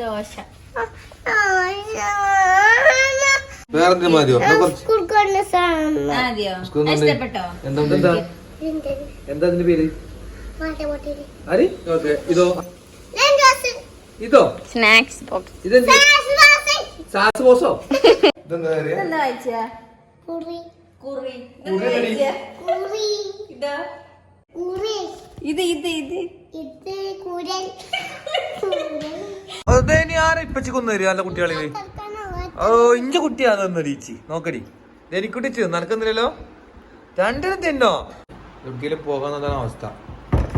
ദോശ. വേറെ മതിയോ? എന്താ അതിന്റെ പേര്? ഇതോ? ഇതോ? Snacks box. ഇതെന്താ? സാസ് ബോസോ ഇതെന്താ എന്താ വായിച്ച? കുറി. കുറി. ഇതെന്താ വായിച്ച? ഇതാ ഇത് ഇത്. ഇത് അതെ ഇനി ആരാ ഇപ്പച്ചി കൊന്നുതരും നല്ല കുട്ടികളിൽ? ഓ ഇഞ്ച കുട്ടിയാ തന്നടിച്ചി നോക്കടി. എനിക്കുട്ടി നടക്കുന്നില്ലല്ലോ? രണ്ടിനും തിന്നോ? എവിടെങ്കിലും പോകാന്നതാണ് അവസ്ഥ.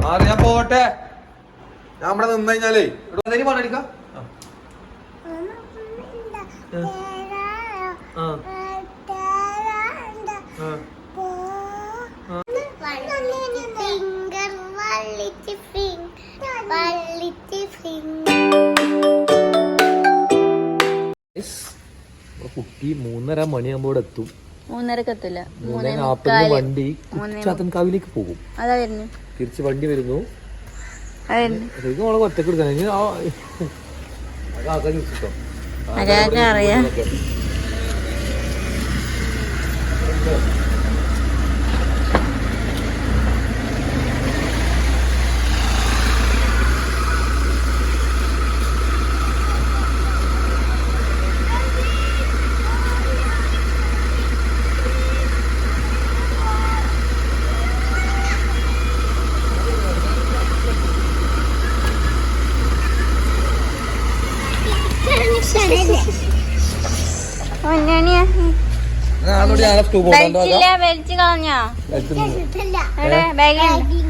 ആറ് ഞാൻ പോകട്ടെ. ഞാൻ ഇവിടെ നിന്ന് കഴിഞ്ഞാലേ. ഇവിടെ പണിയെടുക്കാം ആ. ആ ഫിംഗർ വള്ളിച്ച് ഫിംഗർ വള്ളിച്ച് ഫിംഗർ കുട്ടി മൂന്നര മണിയാകുമ്പോൾ ഇവിടെ എത്തും. മൂന്നരക്കെത്തില്ല മൂന്നേ നാപ്പതിന് വണ്ടി ചാത്തൻകാവിലേക്ക് പോകും. അതാ വരുന്നു തിരിച്ച് വണ്ടി വരുന്നു. ശരിക്കും നമ്മളെ ഒറ്റയ്ക്ക് എടുക്കാൻ അറിയാം. ഞാനോട് ഞാൻ സ്റ്റൂ വലിച്ചില്ല വലിച്ചു കളഞ്ഞോ? എവിടെ? ബാഗിൽ.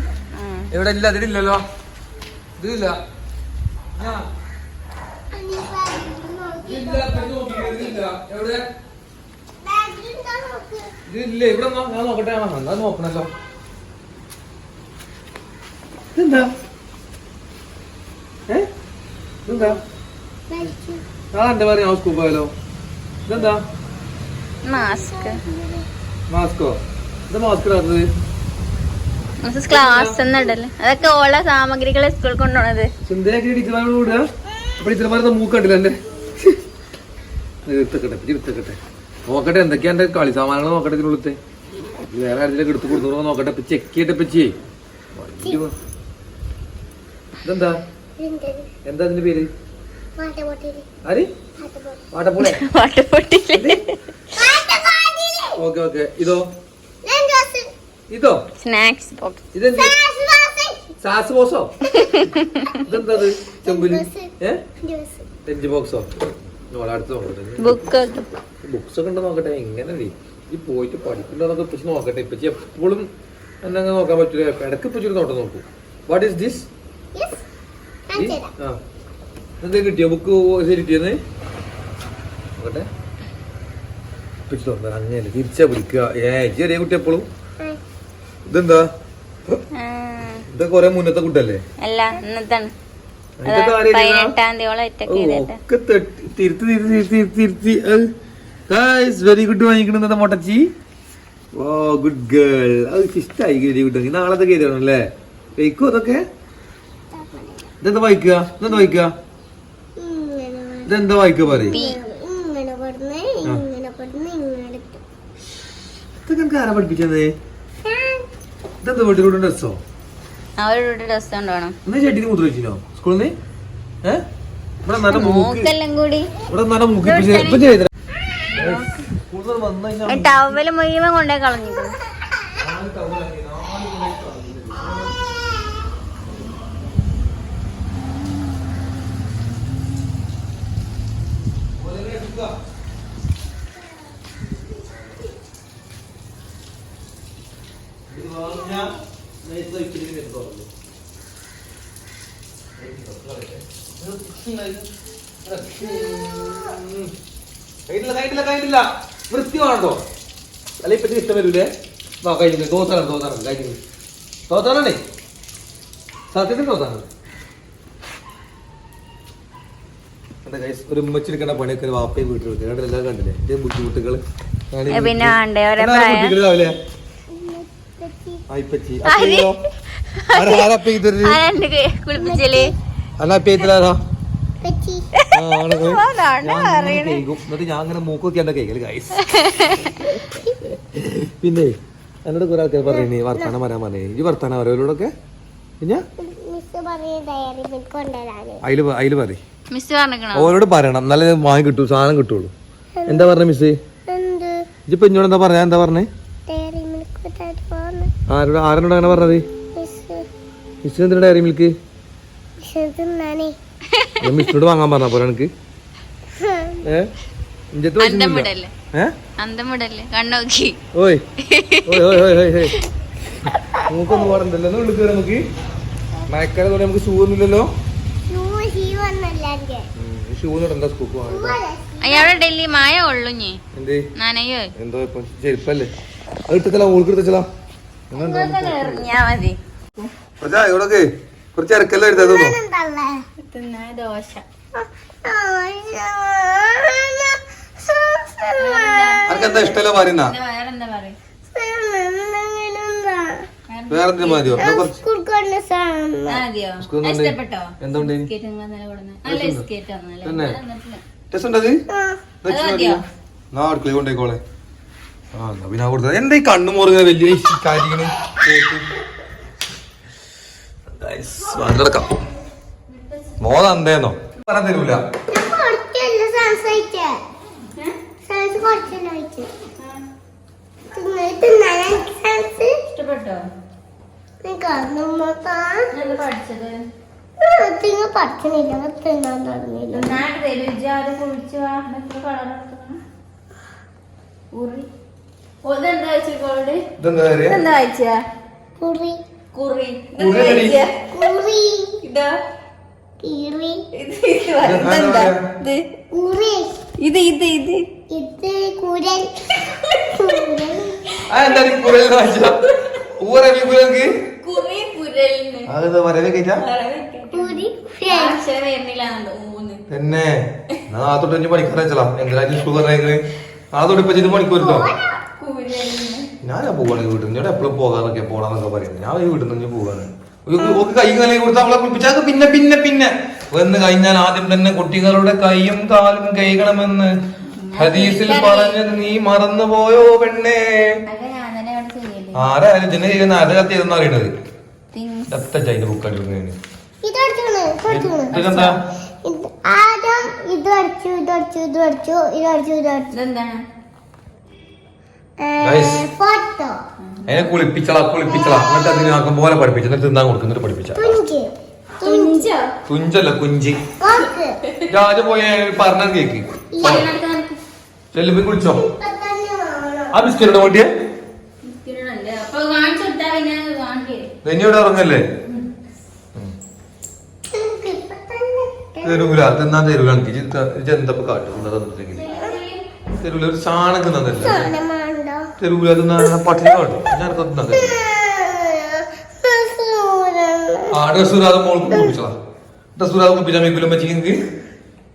എവിടെ ഇല്ല അതിലില്ലല്ലോ ഇതില്ല ഇല്ല ഇതില്ല ഇവിടെ ഞാൻ നോക്കട്ടെ എന്നാ നോക്കണല്ലോ. ഇതെന്താ? ഏ? ഇതെന്താ? ആ എന്താ പറയാ സ്കൂൾ പോയാലോ? ഇതെന്താ? മാസ്ക് മാസ്കോ ക്ലാസ് എന്നിടല്ലേ അതൊക്കെ ഓള സാമഗ്രികൾ സ്കൂൾ കൊണ്ടുപോണത്. നോക്കട്ടെ എന്തൊക്കെയാ എന്റെ കളി സാമാനങ്ങൾ നോക്കട്ടെ ഇതിനുള്ളത്തെ ഇത് വേറെ ആരെങ്കിലും എടുത്തു കൊടുത്തു നോക്കട്ടെ. ഇപ്പൊ ചെക്ക് ചെയ്തിട്ട് പച്ചേ ഇതെന്താ? എന്താ അതിന്റെ പേര്? ആര്? വാട്ടപ്പൊട്ടി വാട്ടപ്പൊട്ടിൽ ഓക്കെ ഓക്കെ. ഇതോ? ഇതോ? Snacks box. ഇതെന്ത്? സാസ് ബോസോ. ഇതെന്താ ചെമ്പിൽ? ലഞ്ച് ബോക്സോ? അടുത്ത് നോക്കട്ടെ. ബുക്ക് ബുക്സ് ഒക്കെ ഉണ്ടോ നോക്കട്ടെ. എങ്ങനെ ഈ പോയിട്ട് പഠിക്കണ്ടോന്നൊക്കെ ഇപ്പൊ നോക്കട്ടെ. ഇപ്പൊ എപ്പോഴും എന്നെ നോക്കാൻ പറ്റൂല. ഇടയ്ക്ക് ഒരു നോട്ടം നോക്കൂ. വാട്ട് ഈസ് ദിസ് ആ. എന്താ കിട്ടിയോ? ബുക്ക് കിട്ടിയെന്ന്? നോക്കട്ടെ. ഇപ്പച്ചി തോന്നാ അങ്ങനെ തിരിച്ചാ പിടിക്കുക ഏ ചെറിയ കുട്ടി എപ്പോഴും ഇതെന്താ? ഇത് കൊറേ മുന്നത്തെ കുട്ടല്ലേ? അല്ല ഇന്നത്താണ് വെരി ഗുഡ് വാങ്ങിക്കണത് മൊട്ടച്ചി. ഓ ഗുഡ് ഗേൾ അത് ഇഷ്ടമായി വെരി ഗുഡ് നാളത്തെ കയറിയാണ് അല്ലേ? വെയ്ക്കോ അതൊക്കെ? ഇതെന്താ വായിക്കുക? ഇതെന്താ വായിക്കുക? ഇതെന്താ വായിക്കുക പറയും പി ഇങ്ങനെ കൊടുന്ന് ഇങ്ങനെ കൊടുന്ന് ഇങ്ങനെ എടുത്തു എനിക്ക് ആരാ പഠിപ്പിച്ചത്? ഇതെന്താ വീട്ടിലൂടെ ഡ്രസ്സോ? അവരോട് ഡ്രസ് കൊണ്ടുപോകണം എന്നാ ചേട്ടിന് മുദ്ര വെച്ചിനോ? സ്കൂളിൽ നിന്ന് ഏഹ് ഇവിടെ നല്ല മൂക്ക്. മൂക്കെല്ലാം കൂടി. ഇവിടെ നല്ല മൂക്ക് ഇപ്പൊ ഇപ്പൊ ചെയ്തരാ. കൂടുതൽ വന്നു കഴിഞ്ഞാൽ ടവൽ മുഴുവൻ കൊണ്ടേ കഴിഞ്ഞില്ല വേണ്ടോ അല്ല ഇപ്പം ഇഷ്ടം വരൂലേ? വാ കഴിഞ്ഞു തോത്തണം തോത്തണം കഴിഞ്ഞു. തോത്താണേ സത്യത്തിൽ തോത്താണ് ഒരു ഉമ്മച്ചെടുക്കേണ്ട പണിയൊക്കെ ഒരു വാപ്പയും വീട്ടിൽ വെക്കുക എല്ലാം കണ്ടില്ലേ? ഇതേ ബുദ്ധിമുട്ടുകൾ പിന്നെ കുളിപ്പിച്ചൽ? അല്ല എന്നിട്ട് ഞാൻ അങ്ങനെ മൂക്കൊക്കെ എന്റെ കേക്കൽ ഗൈസ് പിന്നെ എന്നോട് കുറെ ആൾക്കാർ പറഞ്ഞു വർത്താനം വരാൻ പറഞ്ഞേ. ഈ വർത്താനം അവരോടൊക്കെ പിന്നെ? അതിൽ പറയും. ഓരോട് പറയണം. നല്ല വാങ്ങി കിട്ടൂ സാധനം കിട്ടുള്ളൂ. എന്താ പറഞ്ഞ മിസ് ഇപ്പൊ ഇഞ്ഞോട് എന്നോട് എന്താ പറഞ്ഞ? എന്താ പറഞ്ഞേ? ആരോട് ആരോട് അങ്ങനെ പറഞ്ഞത്? മിസ് മിസ്സിന് എന്തിനാ ഡയറി മിൽക്ക്? ഞാൻ മിസ്സിനോട് വാങ്ങാൻ പറഞ്ഞ പോലെ എനിക്ക് നമുക്കൊന്നും പോകണ്ടല്ലോ ഉള്ളിൽ കയറി നമുക്ക്. മഴക്കാലം പോലെ നമുക്ക് ഷൂ ഒന്നുമില്ലല്ലോ. ഷൂ ഇടണ്ട സ്കൂപ്പ് അയാളെ ഡൽഹി മായ ഉള്ളു നീ എന്തേ? നനയോ? എന്തോ ഇപ്പൊ ചെരുപ്പല്ലേ? അത് എടുത്തല്ല ഓൾക്ക് എടുത്തച്ചലാ എറിഞ്ഞാ മതി. ഇവിടൊക്കെ കുറച്ച് ഇറക്കല്ല എടുത്താ തോന്നുന്നു എന്തല്ലേ തിന്നാ ദോശ. അനക്ക് എന്താ ഇഷ്ടമല്ല പറയുന്ന വേറെന്താ മതിയോ? എന്തുണ്ട് തന്നെ? രസം ഉണ്ടത് അത് മതിയോ? നാ അടുക്കള കൊണ്ടേക്കോളെ ആ എന്നാ പിന്നെ കൊടുത്തത്. എന്താ ഈ കണ്ണു മുറുങ്ങ വലിയ കാര്യങ്ങൾ മോത എന്തേന്നോ? പറയാൻ തരൂല. ഉറി. ഇതെന്താ ഇതെന്താ വായിച്ചാ കുറി കുറി. കുറി. ഇതാ ഇത് ഇത് ഇത് ഇത് കുരൽ കുരൽ. ആ എന്താ കുരൽ കുരൽക്ക്? കുറി കുരലിന്. അതെന്താ അക്ഷരം വരുന്നില്ലാന്നുണ്ട് തന്നെ. നാളെ തൊട്ട് അഞ്ച് മണിക്കൂർ വെച്ചലാ എന്തിനാ സ്കൂൾ പറഞ്ഞേക്കണ് നാളെ തൊട്ട് ഇപ്പൊ ചെയ്ത് മണിക്കൂർ ഞാൻ പോവാണ് വീട്ടിൽ നിന്ന് ഞാൻ എപ്പോഴും പോകാറൊക്കെ പോടാന്നൊക്കെ പറയുന്നത് ഞാൻ ഈ വീട്ടിൽ നിന്ന് പോവാണ്. ഓക്ക് കൈ കലി കൊടുത്ത് അവളെ കുളിപ്പിച്ചാൽ പിന്നെ പിന്നെ പിന്നെ. വന്ന് കഴിഞ്ഞാൽ ആദ്യം തന്നെ കുട്ടികളുടെ കൈയും കാലും കൈകണമെന്ന് ഹദീസിൽ പറഞ്ഞത് നീ മറന്നു പോയോ പെണ്ണേ ആരായാലും ജന ചെയ്യുന്ന ആരുടെ കത്ത് ചെയ്തെന്ന് അറിയണത് അതിന്റെ ബുക്ക് അടിക്കുന്നതിന് ഇതെന്താ? ഇത് ആദ്യം ഇത് അടിച്ചു ഇത് അടിച്ചു ഇത് അടിച്ചു ഇത് അടിച്ചു ഇത് അടിച്ചു. അതിനെ കുളിപ്പിച്ചളാ കുളിപ്പിച്ചളാ. എന്നിട്ട് അതിന് ആക്കം പോലെ പഠിപ്പിച്ചു എന്നിട്ട് തിന്നാൻ കൊടുക്കുന്നിട്ട് പഠിപ്പിച്ച. തുഞ്ച്. തുഞ്ചോ? കുഞ്ചല്ല കുഞ്ചി. രാജ പോയ പറഞ്ഞത് കേക്ക്. ചെല്ലുമ്പോ കുളിച്ചോ. ആ ബിസ്ക്കറ്റ് നെഞ്ഞോടെ ഇറങ്ങല്ലേ? തരൂല തിന്നാൻ തരൂല. എനിക്ക് എന്താ കാട്ടും തന്നിട്ടെങ്കിൽ തരൂല ഒരു സാധനം പട്ടിണി കാട്ടും ഞാൻ തരില്ല ആ ഡ്രസ് ഇടാതെ മോൾക്ക് കുളിപ്പിച്ചതാ ഡ്രസ് ഇടാതെ കുളിപ്പിച്ചാൽ മേക്കിലും വെച്ചിക്ക്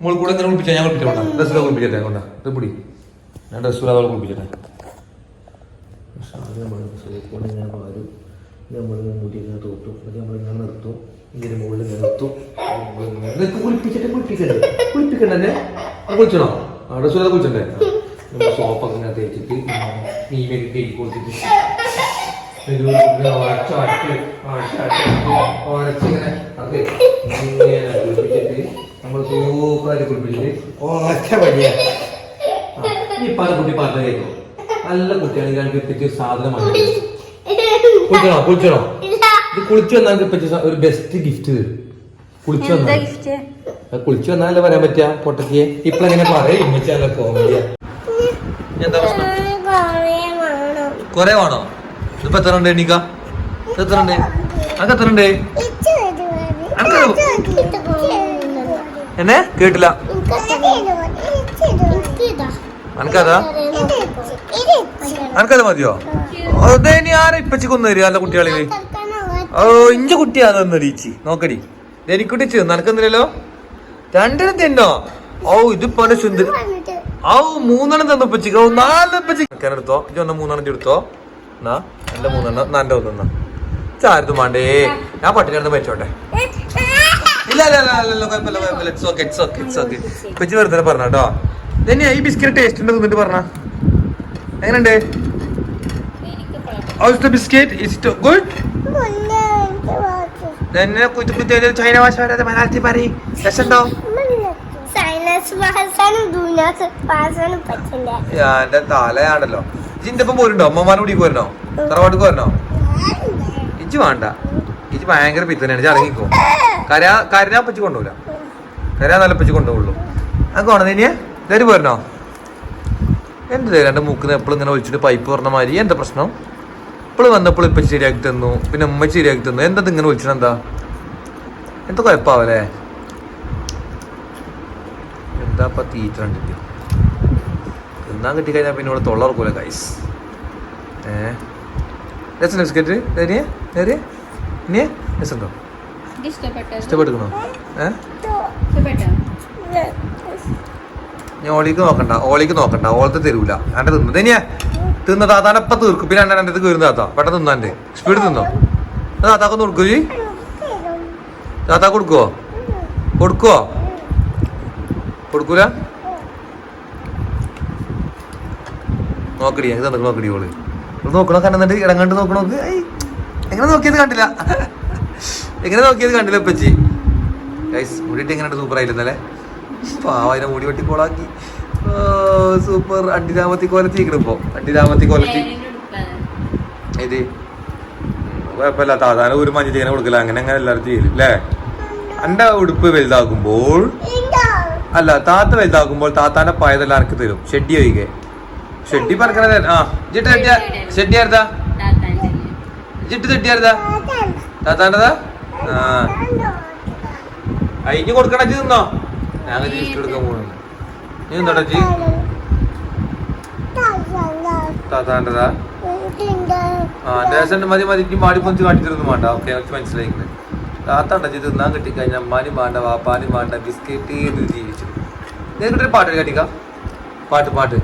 മോൾ ഇങ്ങനെ ഞാൻ കുളിപ്പിച്ചോട്ടാ ഡ്രസ് ഇടാതെ കുളിപ്പിച്ചേ കൊണ്ടാ. ഞാൻ ഡ്രസ് ഇടാതെ കുളിപ്പിച്ചേ നമ്മളിങ്ങനെ തോട്ടും. നമ്മളിങ്ങനെ നിർത്തും. ഇതിന് മുകളിൽ ഇങ്ങനെ നിർത്തും. ഇതൊക്കെ കുളിപ്പിച്ചിട്ട് കുളിപ്പിക്കണ്ടേ. കുളിപ്പിക്കണ്ടേ കുളിച്ചണോ ആ ഡ്രസ് ഇടാതെ കുളിച്ചണ്ടേ നമ്മൾ സോപ്പൊക്കെ ഇങ്ങനെ തേച്ചിട്ട് നീമയൊക്കെ കേക്ക് കൊടുത്തിട്ട് അത് ഇങ്ങനെ കുളിപ്പിച്ചിട്ട് നമ്മൾ സൂപ്പറായിട്ട് കുളിപ്പിച്ചിട്ട് വഴിയാ കുട്ടി പറഞ്ഞു കേൾക്കും നല്ല കുട്ടിയാണെങ്കിൽ എനിക്ക് കുളിച്ചണോ കുളിച്ചണോ ഇത് കുളിച്ചു വന്നാൽ ഇപ്പറ്റി ഒരു ബെസ്റ്റ് ഗിഫ്റ്റ് തരും. കുളിച്ചു എന്താ വന്നാൽ. ഗിഫ്റ്റ് അത് കുളിച്ചു വന്നാലല്ലേ പറയാൻ പറ്റുക പൊട്ടക്കിയെ ഇപ്പളെങ്ങനെ പറയും? കോമഡിയാ എന്താ പ്രശ്നം? കൊറേ വേണോ ഇതിപ്പോ എത്ര ഉണ്ട് എണീക്ക എത്ര ഉണ്ട് അനക്ക് എത്ര ഉണ്ട്. എന്നെ? കേട്ടില്ല. അനക്കതാ. അനക്കത് മതിയോ? അതെ ഇനി ആരെ ഇപ്പച്ചി കൊന്നു അല്ല കുട്ടികളിൽ? ഓ ഇഞ്ച കുട്ടിയാ ചേച്ചി നോക്കടി. എനിക്കുട്ടിച്ച് നടക്കുന്നില്ലല്ലോ രണ്ടിനും തിന്നോ? ഓ ഇതിപ്പോ സുന്ദരി ഔ മൂന്നെണ്ണം തന്നു ഇപ്പച്ചിക്ക് ഓ നാല് ഇപ്പച്ചി എടുത്തോ? ഇജ്ജ് ഒന്ന് മൂന്നെണ്ണം എടുത്തോ? എന്നാ എന്റെ മൂന്നെണ്ണം. എന്നാ ഒന്ന് ചാരത്തും വേണ്ടേ ഞാൻ പട്ടിനെ മരിച്ചോട്ടെ ഇല്ല ഇല്ല ഇല്ല ഇല്ല കുഴപ്പമില്ല കുഴപ്പമില്ല. It's okay it's okay it's okay കൊച്ചു വെറുതെ പറഞ്ഞ കേട്ടോ. ഇതന്നെ ഈ ബിസ്ക്കറ്റ് ടേസ്റ്റ് ഉണ്ട് തിന്നിട്ട് പറഞ്ഞ? എങ്ങനെയുണ്ട്? ബിസ്ക്കറ്റ് ഇസ് ഗുഡ് മുന്നേ എനിക്ക് വാച്ച്. എന്നെ കുത്തി കുത്തി ചൈന ഭാഷ വരാതെ മലയാളത്തിൽ പറയും? രസമുണ്ടോ? എന്റെ തലയാണല്ലോ. ഇജിന്റെ ഒപ്പം പോരുണ്ടോ? അമ്മമാരും കൂടി പോരണോ തറവാട്ടിക്ക് പോരണോ ഇജ് വേണ്ട. ഇജ് ഭയങ്കര പിത്തനാണ് ഇറങ്ങിക്കോ. കര കരനാ പറ്റി കൊണ്ടുപോല കരാ നല്ല പറ്റി കൊണ്ടുപോകുള്ളൂ അത് കോണ നീനിയെ ഇതാര് പോരണോ എന്ത് രണ്ട് മൂക്കിന് എപ്പോഴും ഇങ്ങനെ ഒഴിച്ചിട്ട് പൈപ്പ് പറഞ്ഞ മാതിരി? എന്താ പ്രശ്നം? ഇപ്പോഴും വന്നപ്പോൾ ഇപ്പം ശരിയാക്കി തന്നു. പിന്നെ ഉമ്മ ശരിയാക്കി തന്നു. എന്താ ഇങ്ങനെ വിളിച്ചത് എന്താ? എന്താ കുഴപ്പാവല്ലേ എന്താ ഇപ്പൊ തീറ്റ കണ്ടിട്ട് തിന്നാൻ കിട്ടിക്കഴിഞ്ഞാൽ പിന്നെ ഇവിടെ തൊള്ളർക്കൂല കൈസ് ഏ? രസം ബിസ്ക്കറ്റ്? നേരിയ? നേരിയ? ഇനിയെ? രസമുണ്ടോ ഏ? ഞാൻ ഓളിക്ക് നോക്കണ്ട ഓളിക്ക് നോക്കണ്ട. ഓളത്തെ തരൂല. എന്റെ തിന്നു ഇനിയാ തിന്ന താത്താനപ്പം തീർക്കും. പിന്നെ എന്നെ രണ്ടത് കയറുന്ന താത്ത. പെട്ടെന്ന് തിന്നാന്റെ സ്പീഡ് തിന്നോ? താത്താക്കൊന്ന് കൊടുക്കൂ ജി താത്ത കൊടുക്കുവോ? കൊടുക്കുവോ? കൊടുക്കൂല? നോക്കടി ഞങ്ങൾക്ക് തന്നെ നോക്കടി ഓൾ? നോക്കണോ കണ്ണെന്നിട്ട് ഇടങ്ങണ്ട് നോക്കണോക്ക് ഐ, എങ്ങനെ നോക്കിയത് കണ്ടില്ല. എങ്ങനെ നോക്കിയത് കണ്ടില്ല ഇപ്പച്ചി ഗൈസ് മുടിയിട്ട് എങ്ങനെ സൂപ്പർ ആയിരുന്നല്ലേ പാവനെ മുടി വെട്ടി കോളാക്കി. സൂപ്പർ അണ്ടിരാമത്തി കോലത്തി ഇപ്പോ. അണ്ടിരാമത്തി കോലത്തി. ഇത് കുഴപ്പമില്ല സാധാരണ ഒരു മഞ്ഞ ചെയ്യാൻ കൊടുക്കില്ല അങ്ങനെ അങ്ങനെ എല്ലാവരും ചെയ്യില്ല അല്ലേ എന്റെ ഉടുപ്പ് വലുതാകുമ്പോൾ അല്ല താത്ത വലുതാകുമ്പോൾ താത്താന്റെ പായതെല്ലാം ആർക്ക് തരും. ഷെഡി ഒഴികെ. ഷെഡി പറക്കണത് ആ ജിട്ട് ഷെഡി ഷെഡി ആയിരുതാ താത്താന്റെ. ജിട്ട് ഷെഡി ആയിരുതാ താത്താണ്ടതാ ആ. അയിഞ്ഞ് കൊടുക്കണ ജി തിന്നോ? ഞങ്ങൾ ജിസ്റ്റ് എടുക്കാൻ പോകുന്നു നീ നിന്നോടാ ജി താത്താന്റെതാ ആ ദേശം മതി മതി. പൊഞ്ച് കാട്ടിത്തരൊന്നും വേണ്ട. ഓക്കെ എനിക്ക് മനസ്സിലായിക്കുന്നത് താത്താണ്ട ജി തിന്നാൻ കിട്ടിക്കഴിഞ്ഞാൽ അമ്മാനി വേണ്ട വാപ്പാനി വേണ്ട ബിസ്ക്കറ്റ് എന്ന് ജീവിച്ചു. നിനക്കിട്ടൊരു പാട്ട് കട്ടിക്ക? പാട്ട് പാട്ട്.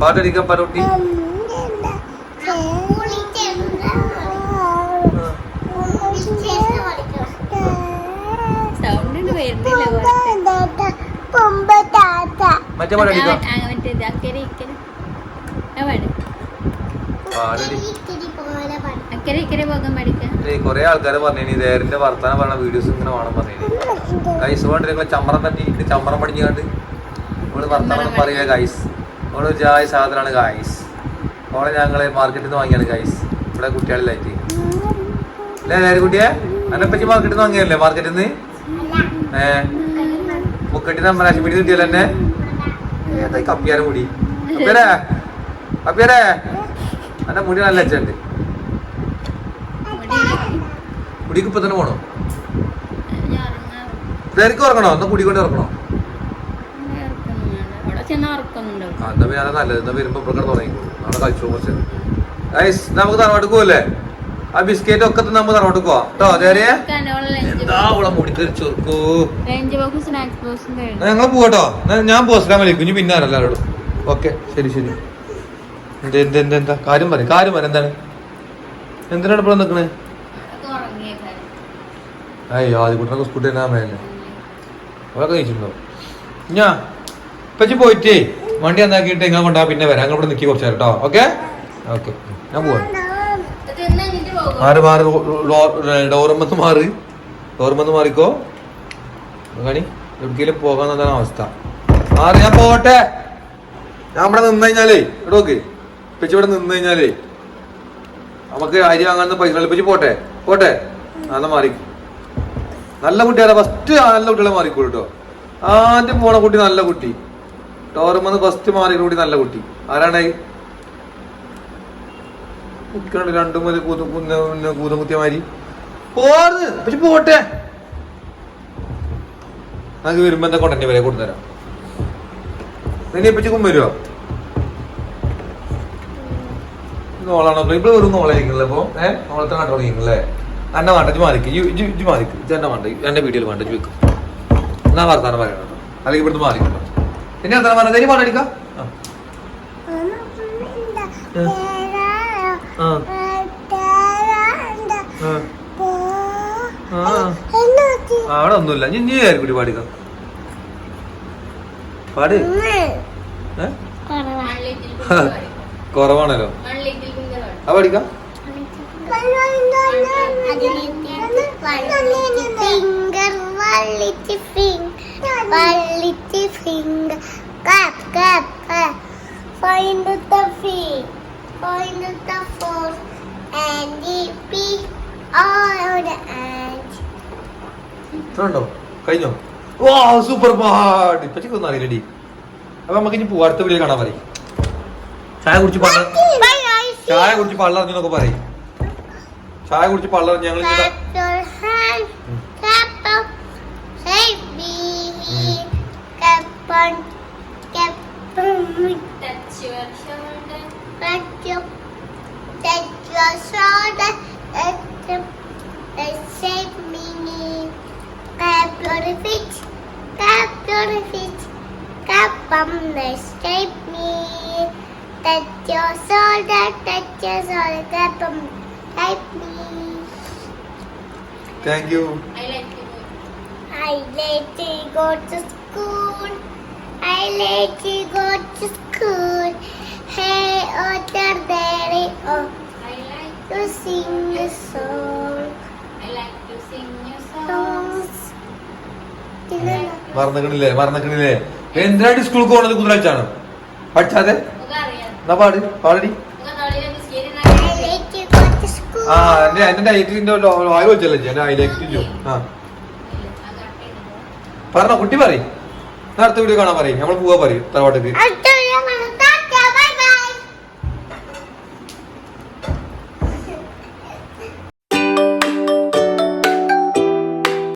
പാട്ടടിക്കാം പരോട്ടി. മറ്റേ പാടടി. കൊറേ ആൾക്കാര് പറഞ്ഞു ഇതേറിന്റെ വർത്താനം പറഞ്ഞ വീഡിയോസ് ഇങ്ങനെ വേണം പറഞ്ഞു ഗൈസ് കൊണ്ട് നിങ്ങൾ ചമ്രം തട്ടി ഇട്ട് ചമ്രം പടിഞ്ഞാണ്ട് നമ്മൾ വർത്താനം പറയുക ഗൈസ് നമ്മൾ ജായ സാധനമാണ് ഗൈസ് ഓളെ ഞങ്ങൾ മാർക്കറ്റിൽ നിന്ന് വാങ്ങിയാണ് ഗൈസ് ഇവിടെ കുട്ടികളിലായിട്ട് അല്ലേ നേരെ കുട്ടിയെ? അന്നെപ്പറ്റി മാർക്കറ്റിൽ നിന്ന് വാങ്ങിയല്ലേ മാർക്കറ്റിൽ നിന്ന് ഏ? മുക്കട്ടി നമ്പർ അശ്മിനി കിട്ടിയല്ലോ എന്നെ ഏതാ ഈ കപ്പിയാരെ മുടി? അപ്പിയാരേ കപ്പിയാരേ? എന്റെ മുടി നല്ല അച്ഛണ്ട് മുടിക്ക് ഇപ്പൊ തന്നെ പോണോ? തിരക്ക് ഉറങ്ങണോ? എന്നാ കുടിക്കൊണ്ട് ഇറക്കണോ ഇറങ്ങണോ അവിടെ ചെന്ന് ഉറക്കുന്നുണ്ടോ ആ, എന്നാ പിന്നെ അതാ നല്ലത്. എന്നാ വരുമ്പോ ഇവിടെ തുടങ്ങിക്കോളൂ നാളെ കഴിച്ചു കുറച്ച്. ഗൈസ് നമുക്ക് തറവാട്ട് പോവല്ലേ? ആ ബിസ്ക്കറ്റ് ഒക്കെ തിന്ന് നമുക്ക് തറവാട്ട് പോവാം. കേട്ടോ അതേ എന്താ ഇവിടെ മുടി തെറിച്ചോർക്കൂ ലഞ്ച് ബോക്സ് സ്നാക്സ് ബോക്സും കഴിഞ്ഞു ഞങ്ങൾ പോവാട്ടോ എന്നാ ഞാൻ പോസ്റ്റാൻ വിളിക്കും ഇനി പിന്നെ എല്ലാവരോടും ഓക്കെ ശരി ശരി. എന്ത് എന്ത് എന്ത് എന്താ? കാര്യം പറയും കാര്യം പറ എന്താണ്? എന്തിനാണ് ഇപ്പോഴും നിൽക്കണേ? ഉറങ്ങിയേക്കാണ് അയ്യോ ആദ്യ കുട്ടനൊക്കെ സ്കൂട്ടി തന്നെ മേലെ അതൊക്കെ കഴിച്ചിട്ടുണ്ടോ ഞാ ഇപ്പച്ചി പോയിട്ടേ വണ്ടി നന്നാക്കിയിട്ട് ഇങ്ങനെ കൊണ്ടാ പിന്നെ വരാം. ഞങ്ങൾ ഇവിടെ നിൽക്കി കുറച്ച് കേട്ടോ ഓക്കെ? ഓക്കെ. ഞാൻ പോവാ. തിന്ന് പോകും മാറി മാറി ഡോറമ്പത്ത് മാറി. ഡോറമ്പത്ത് മാറിക്കോ. കണി എവിടേക്കെങ്കിലും പോകാന്നതാണ് അവസ്ഥ? മാറി ഞാൻ പോകട്ടെ. ഞാൻ ഇവിടെ നിന്ന് കഴിഞ്ഞാലേ ഇവിടെ നോക്ക്. ഇപ്പച്ചി ഇവിടെ നിന്ന് കഴിഞ്ഞാലേ നമുക്ക് അരി വാങ്ങാൻ പൈസ പോട്ടെ പോട്ടെ. അതെ മാറിക്കും മാറി. നല്ല കുട്ടിയാണ് ഫസ്റ്റ് നല്ല കുട്ടികളെ മാറിക്കോളൂ കേട്ടോ ആദ്യം പോണ കുട്ടി നല്ല കുട്ടി. ടോർമെന്ന് ഫസ്റ്റ് മാറിയ കുട്ടി നല്ല കുട്ടി. ആരാണ്? കുട്ടികളുണ്ട് രണ്ടും മതി കൂത കൂതം കുത്തിയ മാതിരി പോർന്ന് പക്ഷെ പോട്ടെ. നമുക്ക് വരുമ്പോ എന്താ കൊണ്ടന്നെ വരെ കൊടുത്തരാം നിന്നെ ഇപ്പച്ചും വരുമോ നോളാണോ ഇപ്പൊ വെറും നോളായിരിക്കണല്ലോ അപ്പൊ ഏഹ് നോളത്തെ കണ്ടോ തുടങ്ങിയില്ലേ എന്നെ വേണ്ട ഇജ്ജ് മാറിക്ക് ഇജ്ജ് മാറിക്ക് ഇജ്ജ് എന്നെ വേണ്ട. എന്റെ വീട്ടിൽ വേണ്ട ഇജ്ജ് വെക്കും. എന്നാ വർത്താനം പറയണം കേട്ടോ അല്ലെങ്കിൽ ഇവിടുന്ന് മാറിക്കട്ടോ പിന്നെ വർത്താനം പറഞ്ഞത് ഇനി പാടടിക്കാം അവിടെ ഒന്നുമില്ല. ഇനി നീ ആയിരിക്കും കൂടി പാടിക്ക പാട്? കുറവാണല്ലോ. ആ പാടിക്കാം. ഫിംഗർ വള്ളിച്ച് finger വള്ളിച്ച് finger cup cup find the fee find the four and P all and ഉണ്ടോ കഴിഞ്ഞോ? വാ സൂപ്പർ പാട്ട് ഇപ്പച്ചക്ക് ഒന്നും അറിയില്ലടി അപ്പൊ നമുക്ക് ഇനി പോവാ. അടുത്ത വീഡിയോ കാണാൻ പറയും. ചായ കുടിച്ച് പാടാ ചായ കുടിച്ച് പള്ളറിഞ്ഞെന്നൊക്കെ പറയും. ചായ കുടിച്ച് പള്ളം ഞങ്ങൾ Help me. Thank you I like to go to school. I like to go to school. Hey, oh, there, there, oh, to sing a song. Songs. മറന്നിക്കണില്ലേ മറന്നിക്കണില്ലേ എന്തിനായിട്ട് സ്കൂളിൽ പോകണത് കുതിരാഴ്ചാണ് പഠിച്ചാതെ എന്നാ പാടി പാടടി ആ എന്റെ എന്റെ ഡയറ്റിന്റെ ഓയിൽ വെച്ചല്ലേ ഞാൻ അതിലേക്ക് ആ. പറഞ്ഞോ കുട്ടി പറയും. അടുത്ത വീഡിയോ കാണാൻ പറയും. നമ്മൾ പോവാ പറയും തറവാട്ടേക്ക്